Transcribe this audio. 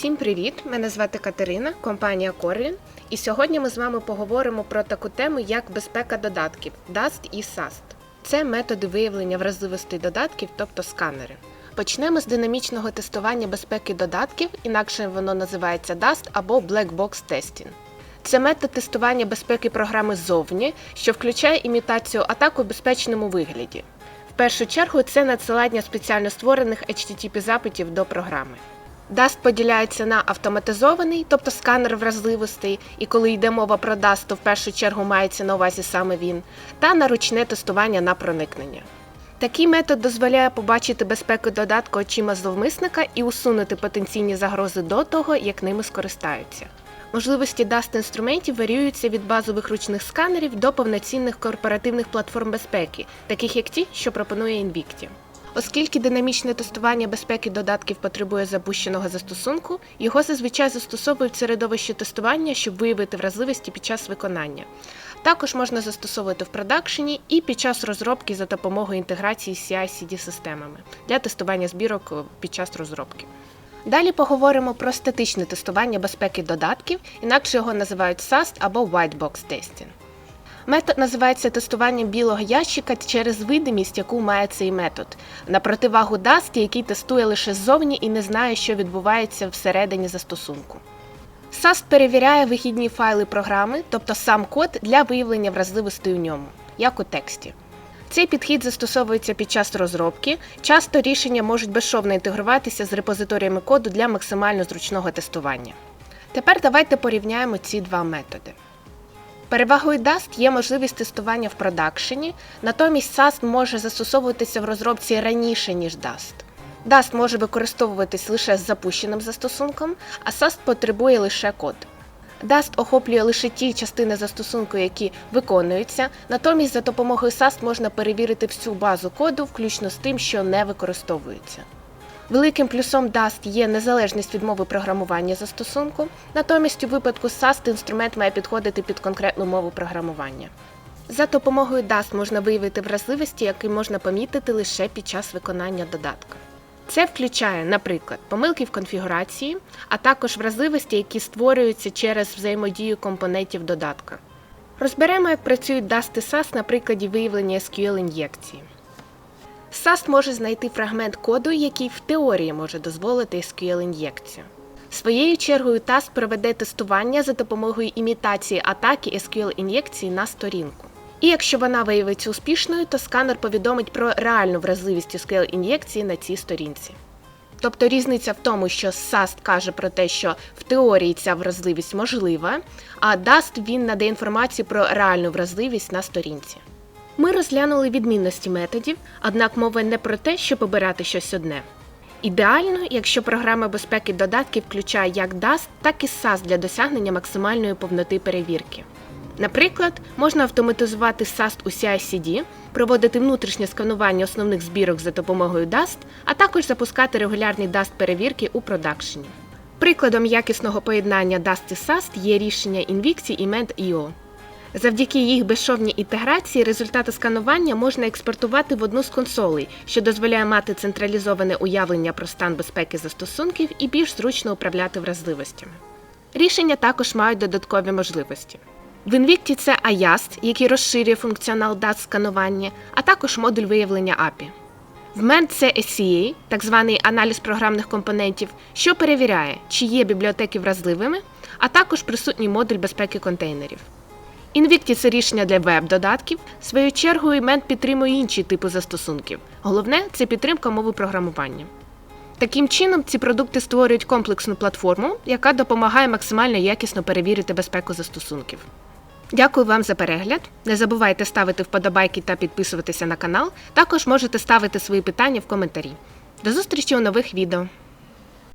Всім привіт! Мене звати Катерина, компанія Corlin. І сьогодні ми з вами поговоримо про таку тему, як безпека додатків DAST і SAST. Це методи виявлення вразливостей додатків, тобто сканери. Почнемо з динамічного тестування безпеки додатків, інакше воно називається DAST або Black Box Testing. Це метод тестування безпеки програми ззовні, що включає імітацію атак у безпечному вигляді. В першу чергу це надсилання спеціально створених HTTP запитів до програми. DAST поділяється на автоматизований, тобто сканер вразливостей, і коли йде мова про DAST, то в першу чергу мається на увазі саме він, та на ручне тестування на проникнення. Такий метод дозволяє побачити безпеку додатку очима зловмисника і усунути потенційні загрози до того, як ними скористаються. Можливості DAST інструментів варіюються від базових ручних сканерів до повноцінних корпоративних платформ безпеки, таких як ті, що пропонує Invicti. Оскільки динамічне тестування безпеки додатків потребує запущеного застосунку, його зазвичай застосовують в середовищі тестування, щоб виявити вразливості під час виконання. Також можна застосовувати в продакшені і під час розробки за допомогою інтеграції з CI-CD системами для тестування збірок під час розробки. Далі поговоримо про статичне тестування безпеки додатків, інакше його називають SAST або White Box Testing. Метод називається тестуванням білого ящика через видимість, яку має цей метод, на противагу DAST, який тестує лише ззовні і не знає, що відбувається всередині застосунку. SAST перевіряє вихідні файли програми, тобто сам код для виявлення вразливостей у ньому, як у тексті. Цей підхід застосовується під час розробки. Часто рішення можуть безшовно інтегруватися з репозиторіями коду для максимально зручного тестування. Тепер давайте порівняємо ці два методи. Перевагою DAST є можливість тестування в продакшені, натомість SAST може застосовуватися в розробці раніше, ніж DAST. DAST може використовуватись лише з запущеним застосунком, а SAST потребує лише код. DAST охоплює лише ті частини застосунку, які виконуються, натомість за допомогою SAST можна перевірити всю базу коду, включно з тим, що не використовується. Великим плюсом DAST є незалежність від мови програмування застосунку, натомість у випадку SAST інструмент має підходити під конкретну мову програмування. За допомогою DAST можна виявити вразливості, які можна помітити лише під час виконання додатка. Це включає, наприклад, помилки в конфігурації, а також вразливості, які створюються через взаємодію компонентів додатка. Розберемо, як працюють DAST і SAS на прикладі виявлення SQL-ін'єкції. SAS може знайти фрагмент коду, який в теорії може дозволити SQL-ін'єкцію. Своєю чергою TAS проведе тестування за допомогою імітації атаки SQL-ін'єкції на сторінку. І якщо вона виявиться успішною, то сканер повідомить про реальну вразливість SQL-ін'єкції на цій сторінці. Тобто різниця в тому, що SAST каже про те, що в теорії ця вразливість можлива, а DAST він надає інформацію про реальну вразливість на сторінці. Ми розглянули відмінності методів, однак мова не про те, щоб обирати щось одне. Ідеально, якщо програма безпеки додатків включає як DAST, так і SAS для досягнення максимальної повноти перевірки. Наприклад, можна автоматизувати SAST у CI-CD, проводити внутрішнє сканування основних збірок за допомогою DAST, а також запускати регулярні DAST-перевірки у продакшені. Прикладом якісного поєднання DAST і SAST є рішення Invicti і Ment.io. Завдяки їх безшовній інтеграції результати сканування можна експортувати в одну з консолей, що дозволяє мати централізоване уявлення про стан безпеки застосунків і більш зручно управляти вразливостями. Рішення також мають додаткові можливості. В Invicti це AYAST, який розширює функціонал DAT сканування, а також модуль виявлення API. В MENT це SCA, так званий аналіз програмних компонентів, що перевіряє, чи є бібліотеки вразливими, а також присутній модуль безпеки контейнерів. Invicti – це рішення для веб-додатків. Своєю чергою MENT підтримує інші типи застосунків. Головне це підтримка мови програмування. Таким чином, ці продукти створюють комплексну платформу, яка допомагає максимально якісно перевірити безпеку застосунків. Дякую вам за перегляд. Не забувайте ставити вподобайки та підписуватися на канал. Також можете ставити свої питання в коментарі. До зустрічі у нових відео.